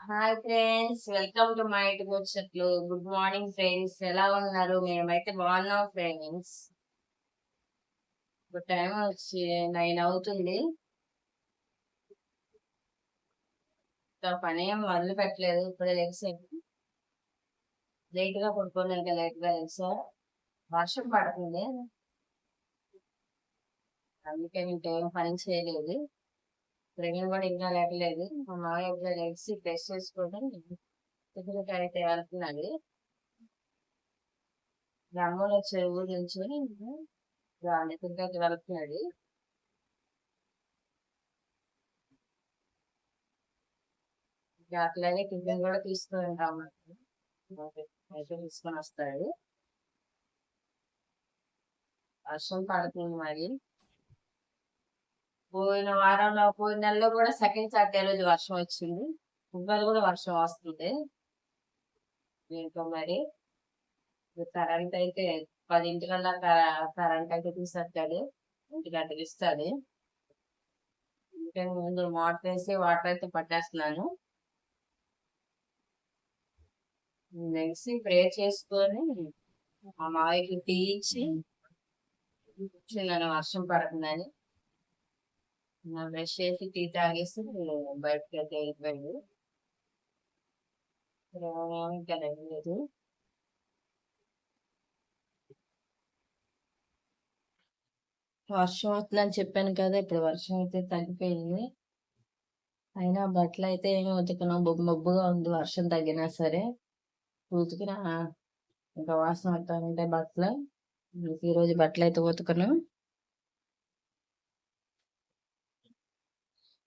Hi friends welcome to my ఇంటికి వచ్చినట్లు good morning friends ఎలా ఉన్నారు మేమైతే బాగున్నాం ఫ్రెండ్స్ ఇప్పుడు టైం వచ్చి నైన్ అవుతుంది. పని ఏం మొదలు పెట్టలేదు. ఇప్పుడే లేచాను. లేట్గా పడుకోను ఇంకా లేట్గా లేచా. వర్షం పడుతుంది. అందుకే ఇంకేం పని చేయలేదు. ప్రెగ్నెంట్ కూడా ఇంకా లేకలేదు మా మామయ్య ఇప్పుడు లేచి బ్రష్ చేసుకోవడం టిఫిన్ అయితే వెళ్తున్నాడు అమ్మలో వచ్చే ఊరు నుంచి టిఫిన్ అయితే వెళ్తున్నాడు అట్లాగే టిఫిన్ కూడా తీసుకుని రామన్నాడు అయితే తీసుకొని వస్తాడు. వర్షం పడుతుంది మరి. పోయిన వారంలో పోయిన నెలలో కూడా సెకండ్ సాటర్డే రోజు వర్షం వచ్చింది. ఇవాళ కూడా వర్షం వస్తుంది. ఏంటో మరి? కరెంట్ అయితే పదింటికల్లా కరెంట్ అయితే తీసేస్తాడు. ఇంటి గంటకి ఇస్తుంది ఇంకా ముందు మోటార్ వేసి వాటర్ అయితే పట్టేస్తున్నాను. నెక్స్ట్ ప్రే చేసుకొని మా మావయ్యకి తీయించి కూర్చున్నాను. వర్షం పడుతుందని. బ్రష్ చేసి టీ తాగేసి బయటకి అయితే వెళ్ళిపోయాడు ఇంకా లేదు. వర్షం వస్తుందని చెప్పాను కదా ఇప్పుడు వర్షం అయితే తగ్గిపోయింది. అయినా బట్టలు అయితే ఏమి ఉతికినా మబ్బుగా ఉంది వర్షం తగ్గినా సరే. ఉతికిన ఇంకా వాసన వస్తానంటే బట్టలు. ఈరోజు బట్టలు అయితే ఉతకను.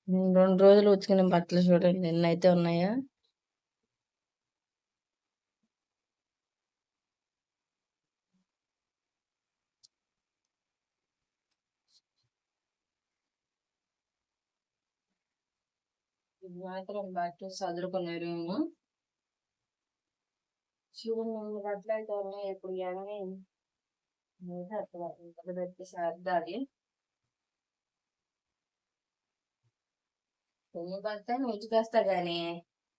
రెండు రోజులు ఉతికిన బట్టలు చూడండి. ఎన్నైతే ఉన్నాయా. ఇది మాత్రం బట్టలు చదువుకునే ఏమో చూడండి బట్టలు అయితే ఉన్నాయి. ఇప్పుడు కానీ అట్లా పెట్టి సర్దాలి కొన్ని బట్టలు ఉతికేస్తా గానీ.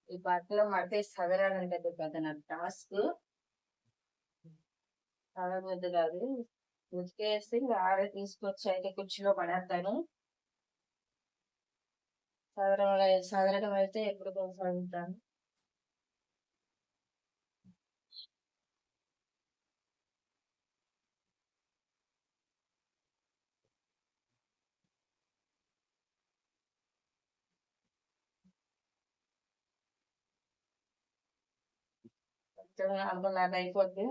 ఈ బట్టలు మడితే చదరాలంటే పెద్ద నా టాస్క్ సదరవద్దు కాదు. ఉతికేసి ఆడే తీసుకొచ్చి అయితే కుర్చీలో పడేస్తాను. చదరం సదరడం అయితే ఎప్పుడు కొనసాగుతాను. అర్థం అయిపోద్ది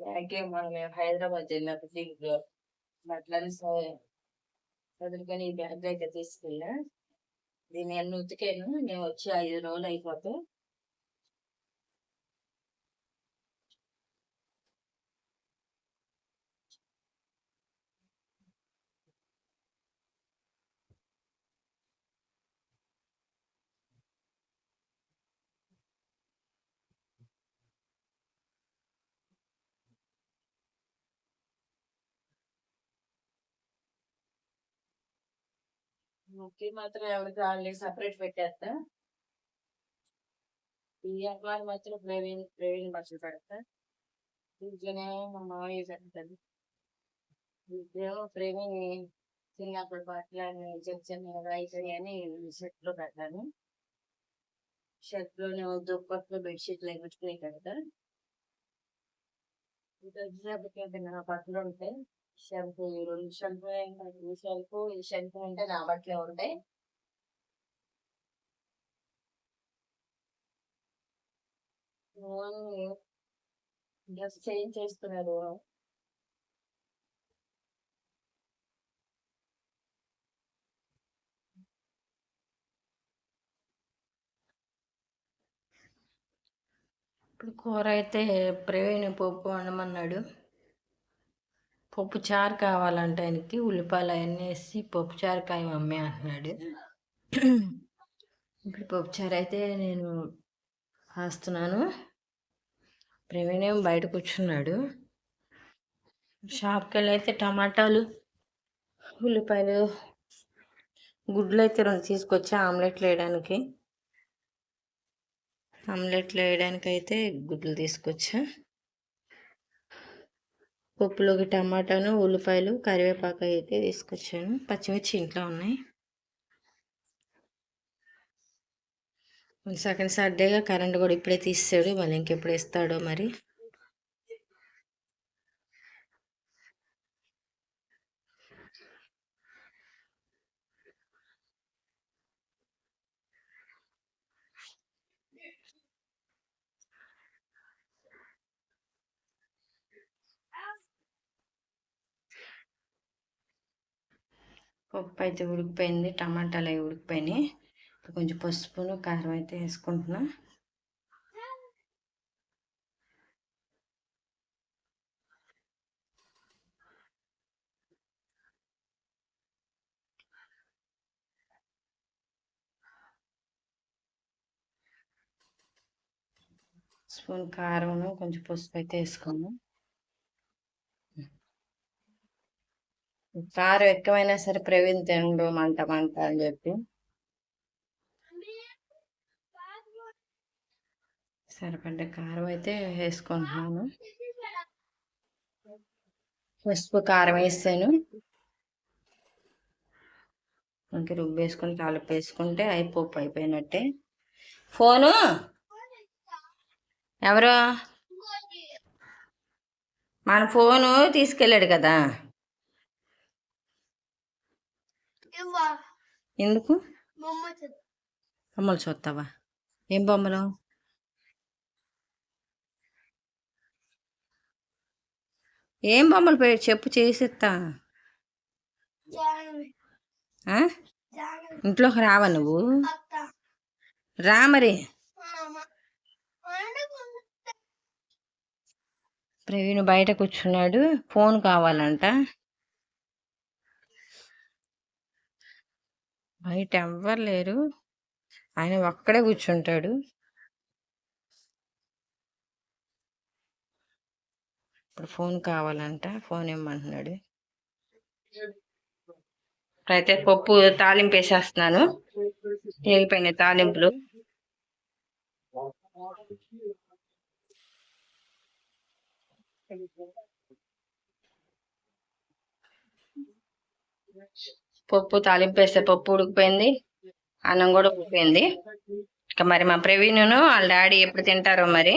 బ్యాగే మనం హైదరాబాద్ వెళ్ళినప్పుడు బట్టలని చదువుకొని ఈ బ్యాగ్ అయితే తీసుకెళ్ళా. దీన్ని నేను ఉతికాను. నేను వచ్చి ఐదు రోజులు అయిపోతే ముక్కి మాత్రం ఎవరికి ఆల్రెడీ సపరేట్ పెట్టేస్తా. ఈ అమ్మాయి మాత్రం ప్రవీణ్ ప్రవీణ్ బట్టలు పెడతా దీంట్లోనే మా మామయ్య పెడతాను దీంట్లో ప్రవీణ్ చిన్నప్పుడు బట్టలు అని చిన్న చిన్న రైతులు అని షర్ట్లో పెడతాను. షర్ట్లోనే బెడ్షీట్లు పెట్టుకుని పెడతా ఇంకా బట్టలు ఉంటాయి షెల్ఫ్ రెండు షెల్ఫ్ ఈ షెల్ఫ్ ఈ షెల్ఫ్ ఉంటే నా బట్టలే ఉంటాయి. డ్రెస్ చేంజ్ చేస్తున్నారు ఇప్పుడు కూర అయితే ప్రవీణ్ పప్పు వండమన్నాడు పప్పు చారు కావాలంటే ఆయనకి ఉల్లిపాయలు అవన్నీ వేసి పప్పు చారు కాయ మమ్మీ అంటున్నాడు. ఇప్పుడు పప్పు చారు అయితే నేను వేస్తున్నాను ప్రవీణ్ బయట కూర్చున్నాడు. షాప్కి వెళ్ళి అయితే టమాటాలు ఉల్లిపాయలు గుడ్లు అయితే రెండు తీసుకొచ్చా ఆమ్లెట్లు వేయడానికి. ఆమ్లెట్లు వేయడానికి అయితే గుడ్లు తీసుకొచ్చా. పప్పులోకి టమాటాను ఉల్లిపాయలు కరివేపాకు అయితే తీసుకొచ్చాను. పచ్చిమిర్చి ఇంట్లో ఉన్నాయి. సెకండ్ సాటర్డేగా కరెంట్ కూడా ఇప్పుడే తీసాడు మళ్ళీ ఇంకెప్పుడు ఇస్తాడో మరి. పప్పు అయితే ఉడికిపోయింది టమాటాలు అవి ఉడికిపోయినాయి. కొంచెం పసుపును కారం అయితే వేసుకుంటున్నా. స్పూన్ కారం కొంచెం పసుపు అయితే వేసుకున్నాం కారం ఎక్కువైనా సరే ప్రవీణ్ తినడు మంట మంట అని చెప్పి. సరిపడ్డ కారం అయితే వేసుకుంటున్నాను. పసుపు కారం వేసాను. ఇంక రుబ్బేసుకొని తాలింపు వేసుకుంటే అయిపోపు అయిపోయినట్టే. ఫోను? ఎవరు? మన ఫోను తీసుకెళ్ళాడు కదా. ఎందుకు? బొమ్మలు చూస్తావా? ఏం బొమ్మలు? ఏం బొమ్మలు పేరు చెప్పు చేసిస్తా? ఇంట్లోకి రావా నువ్వు? రా మరి. ప్రవీణ్ బయట కూర్చున్నాడు. ఫోన్ కావాలంట. బయట ఎవ్వరు లేరు ఆయన ఒక్కడే కూర్చుంటాడు. ఇప్పుడు ఫోన్ కావాలంట ఫోన్ ఇమ్మంటున్నాడు. అయితే పప్పు తాలింపు వేసేస్తున్నాను. తేలిపోయినాయి తాలింపులు. పప్పు తాలింపు వేస్తే పప్పు ఉడికిపోయింది. అన్నం కూడా ఉడికిపోయింది. ఇక మరి మా ప్రవీణును వాళ్ళ డాడీ ఎప్పుడు తింటారో మరి?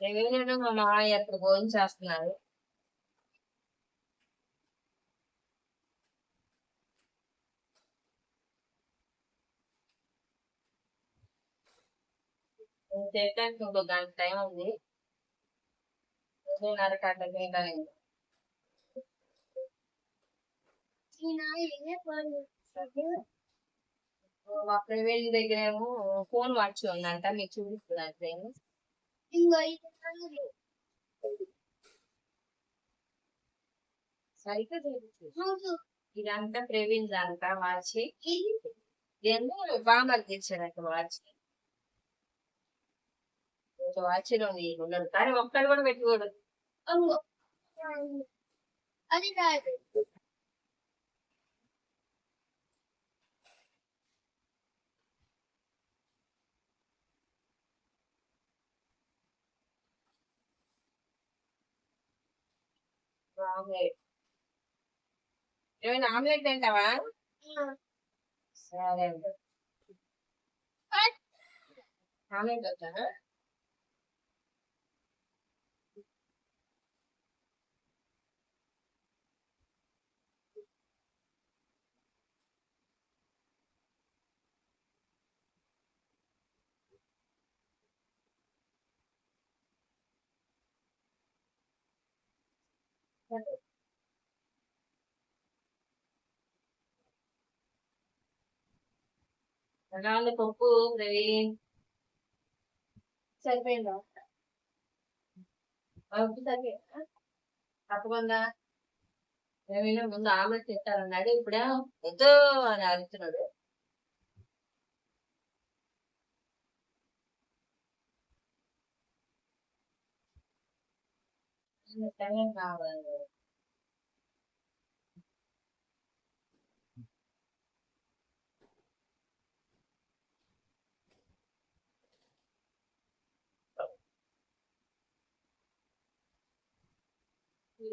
ప్రవీణుడు మా మామయ్య ఎప్పుడు భోజనం చేస్తున్నారు? చేయడానికి ఇంకో గంట టైం ఉంది రెండున్నర గంట తింటాను మా ప్రైవేట్ దగ్గర ఏమో ఫోన్ వాచి ఉందంట మీకు చూపిస్తుంది ట్రైన్ సరిగ్గా చూపిస్తుంది ఇదంతా ప్రవీణ్ అంతా మార్చి. ఇదేమో బామర్ తెచ్చారట వాచ్ వాచిలో ఉండదు కానీ ఒక్కడు కూడా పెట్టుకోడు అది కాదు ఆమ్లెట్ ఏమైనా ఆమ్లెట్ తింటావా సరే omelette Hello. Hello, Pupu, Praveen. Sir, Praveen, తప్పకుండా. ఏమైనా ముందు ఆమె తిట్టాలన్నాడు ఇప్పుడే ఎంతో అని అడుగుతున్నాడు.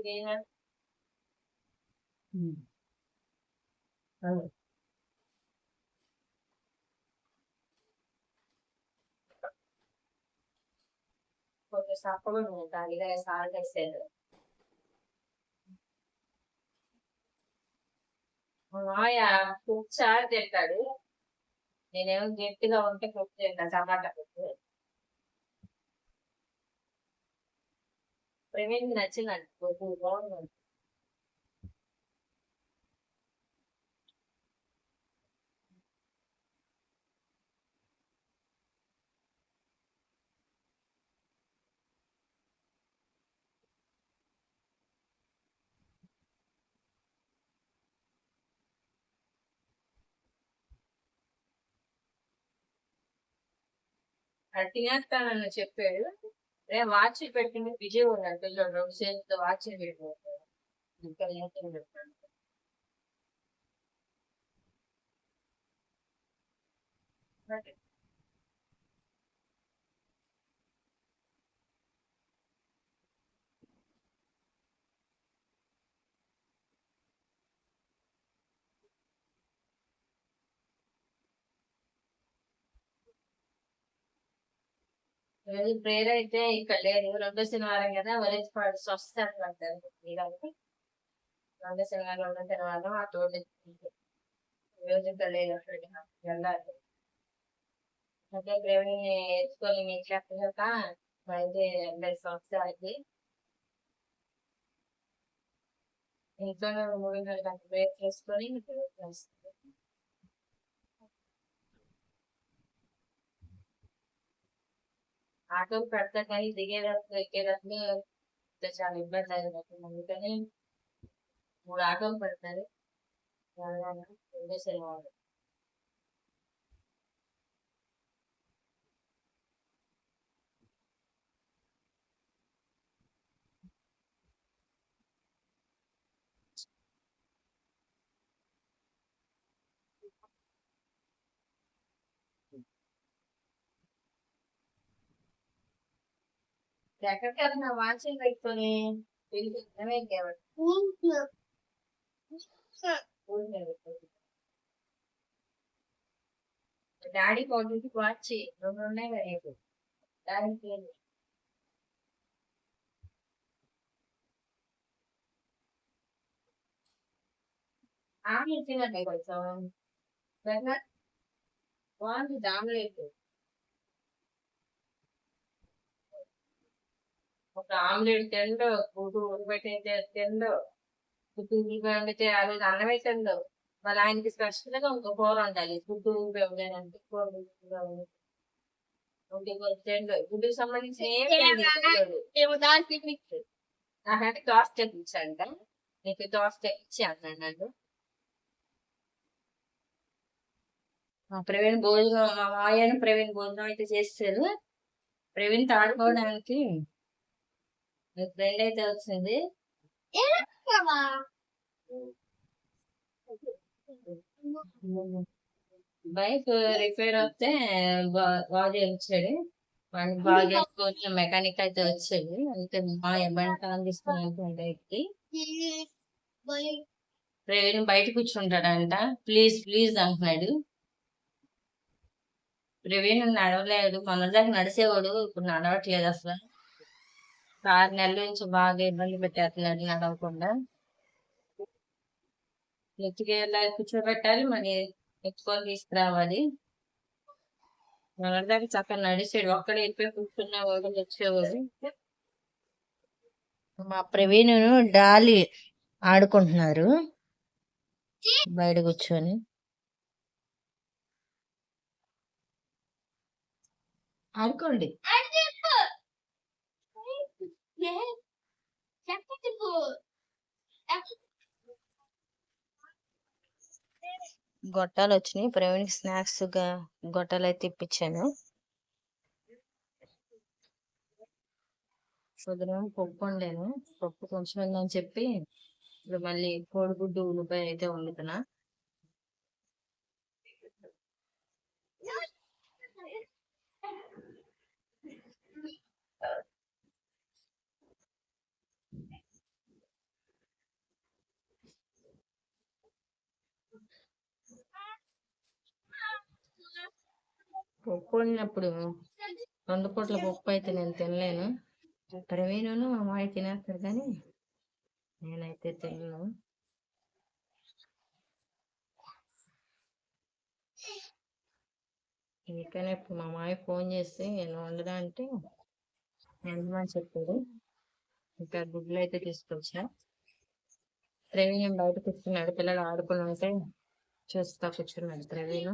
నిజంగా కావాలి ఇదేనా అవును. కొంచెం సప్పగా ఉంటాను ఇదే సాల్ట్ వేసాడు మా మామయ్య కుక్ చారు తింటాడు నేనేమో గట్టిగా ఉంటే కుక్ తింటాను టమాటా కుక్ ప్రవీణ్ నచ్చిందండి బాగుందండి బాగుంది అది తినేస్తానని చెప్పాడు. రే వాచ్ పెట్టింది విజయ్ ఉన్నాడు. పిల్లడు రెండు చేతితో వాచ్ పెట్టిపోతాడు ఇంకా ఏం తినలేదు. మరి రోజు ప్రేయర్ అయితే ఇక్కడ లేదు. రెండో శనివారం కదా వరేజ్ పాడు వస్తారు పడతారు మీరంటే రెండో శనివారం రెండో శనివారం ఆ తోడు రోజు ఇక్కడ లేదు వెళ్ళాలి. అంటే ప్రేమిని నేర్చుకొని మీకు చెప్పక అయితే అందరి సంవత్సరాలకి ఇంట్లోనే మూడు గంటల ప్రేయర్ చేసుకొని చేస్తాను ఆటో పెడతా కానీ దిగేటప్పుడు ఎక్కేటప్పుడు ఇంకా చాలా ఇబ్బంది అయిపోతుంది అందుకని మూడు ఆటోలు పెడతారు రెండో ఎక్కడికి వెళ్తున్నా వాచింగ్ పెట్టుకొని డాడీ కోటికి వాచి రెండు ఉన్నాయి కదా రేపు డాడీకి ఆమె తినండి కొంచెం. దాంట్లో బాగుంది ఆమ్లెట్ ఒక ఆమ్లెట్ తిండు గుడ్డు ఉడకబెట్టిన తిండు గుడ్డు ఉడకబెట్టితే ఆ రోజు అన్నమే తిండు? మళ్ళీ ఆయనకి స్పెషల్గా ఇంకో కూర ఉండాలి. గుడ్డు ఉడకబెట్టడానికి కూర తిండు. గుడ్డుకి సంబంధించిన. ఏమో నాకంటే దోశ తెప్పించంట నీకు దోశ తెచ్చి అన్నాడు ప్రవీణ్ భోజనం మా మాయను ప్రవీణ్ భోజనం అయితే చేస్తారు. ప్రవీణ్ తాడుకోవడానికి మీ ఫ్రెండ్ అయితే వచ్చింది. బైక్ రిపేర్ వస్తే బాగా చేయించాడు వాడిని బాగా చేసుకొని మెకానిక్ అయితే వచ్చాడు. అయితే మా బండి కాల్ తీసుకుని బయటికి. ప్రవీణ్ బయట కూర్చుంటాడంట. ప్లీజ్ ప్లీజ్ అంటున్నాడు. ప్రవీణ్ నడవలేడు మొన్నదాకా నడిచేవాడు. ఇప్పుడు నడవట్లేదు అసలు. ఆరు నెలల నుంచి బాగా ఇబ్బంది పెట్టేస్తున్నాడు నడవకుండా. ఎత్తుకెళ్ళా కూర్చోబెట్టాలి మరి ఎత్తుకొని తీసుకురావాలి. మొన్నటిదాకా చక్కగా నడిచాడు. ఒక్కడ వెళ్ళిపోయి కూర్చున్నవాడు వచ్చేవాడు మా ప్రవీణ్ డాలి ఆడుకుంటున్నారు. బయట కూర్చొని. ఆడుకోండి. గొట్టాలు వచ్చినాయి. ప్రవీణ్కి స్నాక్స్ గొట్టాలు అయితే ఇప్పించాను. పొద్దున పప్పు వండాను. పప్పు కొంచెం ఉందని చెప్పి ఇప్పుడు మళ్ళీ కోడిగుడ్డు ఉల్లిపాయ అయితే వండుతున్నా. పప్పు వండినప్పుడు రెండు పూట్ల పప్పు అయితే నేను తినలేను. ప్రవీణును మా అమ్మాయి తినేస్తారు కానీ నేనైతే తినను. అందుకనే ఇప్పుడు మా మాయ ఫోన్ చేసి నేను వండదా అంటే వండమని చెప్పాడు. ఇంకా గుడ్లు అయితే తీసుకొచ్చా. ప్రవీణ్ బయట కూర్చున్నాడు పిల్లలు ఆడుకుని ఉంటే చూస్తా కూర్చున్నాడు ప్రవీణ్.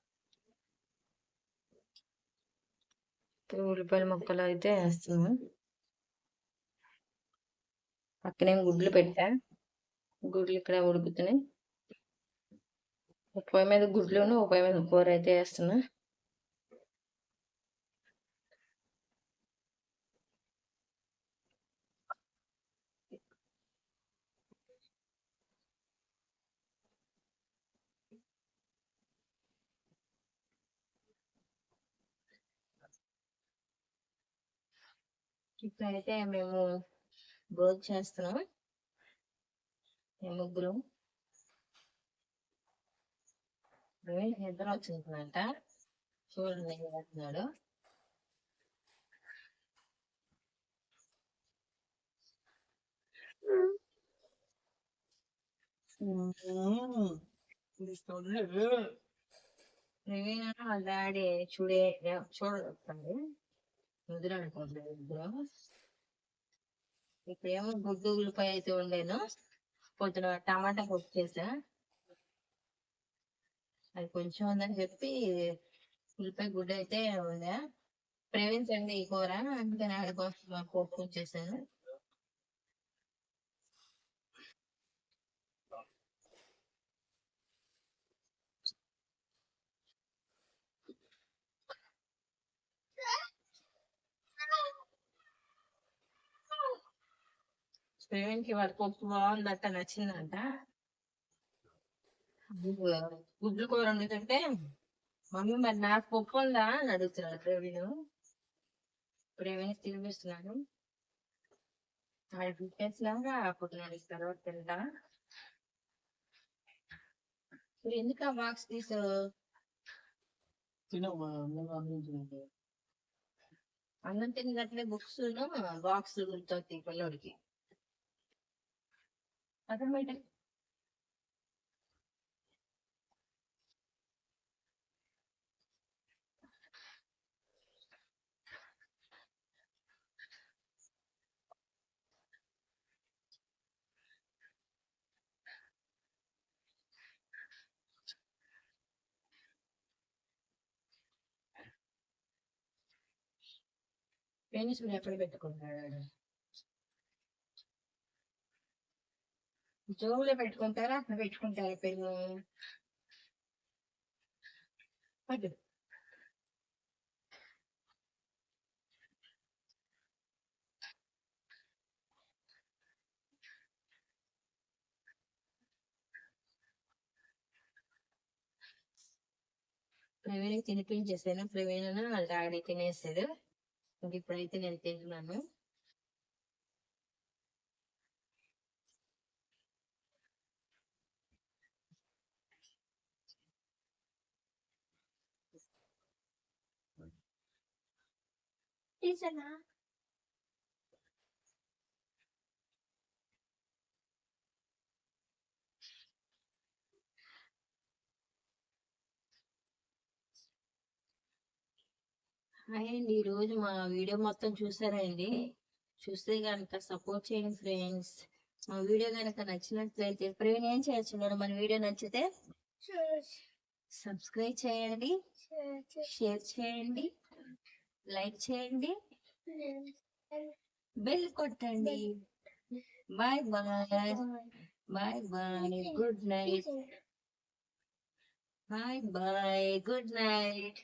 ఇప్పుడు ఉల్లిపాయల ముక్కలు అయితే వేస్తున్నాను పక్కనే గుడ్లు పెట్టా గుడ్లు ఇక్కడ ఉడుకుతున్నాయి పొయ్యి మీద గుడ్లు ఒక పొయ్యి మీద కూర అయితే వేస్తున్నా ఇప్పుడైతే మేము భోజనం చేస్తున్నాం. మేము ముగ్గురు. నిద్ర వచ్చిందంట. చూడండి ఏం చేస్తున్నాడు. ప్రవీణ వాళ్ళ డాడీ చూడే చూడొస్తాడు ముద్ర అనుకుంటున్నాను. ముద్ర? ఇప్పుడేమో గుడ్డు ఉల్లిపాయ అయితే ఉండేను. పొద్దున టమాటా కుక్ చేసా అది కొంచెం ఉందని చెప్పి ఉల్లిపాయ గుడ్డు అయితే ఉందా ప్రేమించండి ఈ కూర. అందుకని ఆడ పప్పు చేశాను ప్రవీణ్కి వాడి పప్పు బాగుందట నచ్చిందంట. గుడ్లు- కూర వండుతుంటే మమ్మీ మరి నాకు పప్పు ఉందా? అని అడుగుతున్నాడు ప్రవీణ్. ప్రవీణ్ తినిపిస్తున్నాడు. ఆడు తిప్పేసినాక అప్పుడు నేను తర్వాత తింటా. ఇప్పుడు ఎందుకు ఆ బాక్స్ తీసావు అన్నం తిన్నట్లే బుక్స్ బాక్స్ గుర్తొస్తాయి పిల్లోడికి. అదే బయట పెన్నిస్ ఎక్కడ పెట్టుకుంటాడు జోబులో పెట్టుకుంటారా? అక్కడ పెట్టుకుంటారా పెరుగు అటు. ప్రవీణకి తినిపించేసాను. ప్రవీణ్ వాళ్ళ డాడీ తినేసాడు. ఇంక ఇప్పుడైతే నేను తింటున్నాను. హాయ్ అండి. ఈరోజు మా వీడియో మొత్తం చూసారా అండి? చూస్తే కనుక సపోర్ట్ చేయండి ఫ్రెండ్స్ మా వీడియో కనుక నచ్చినట్లయితే ప్రవీణ్ ఏం చేయొచ్చు మేడం మన వీడియో నచ్చితే సబ్స్క్రైబ్ చేయండి. షేర్ చేయండి. లైక్ చేయండి. బెల్ కొట్టండి. Bye bye. Bye. Bye good night. Bye bye. Good night.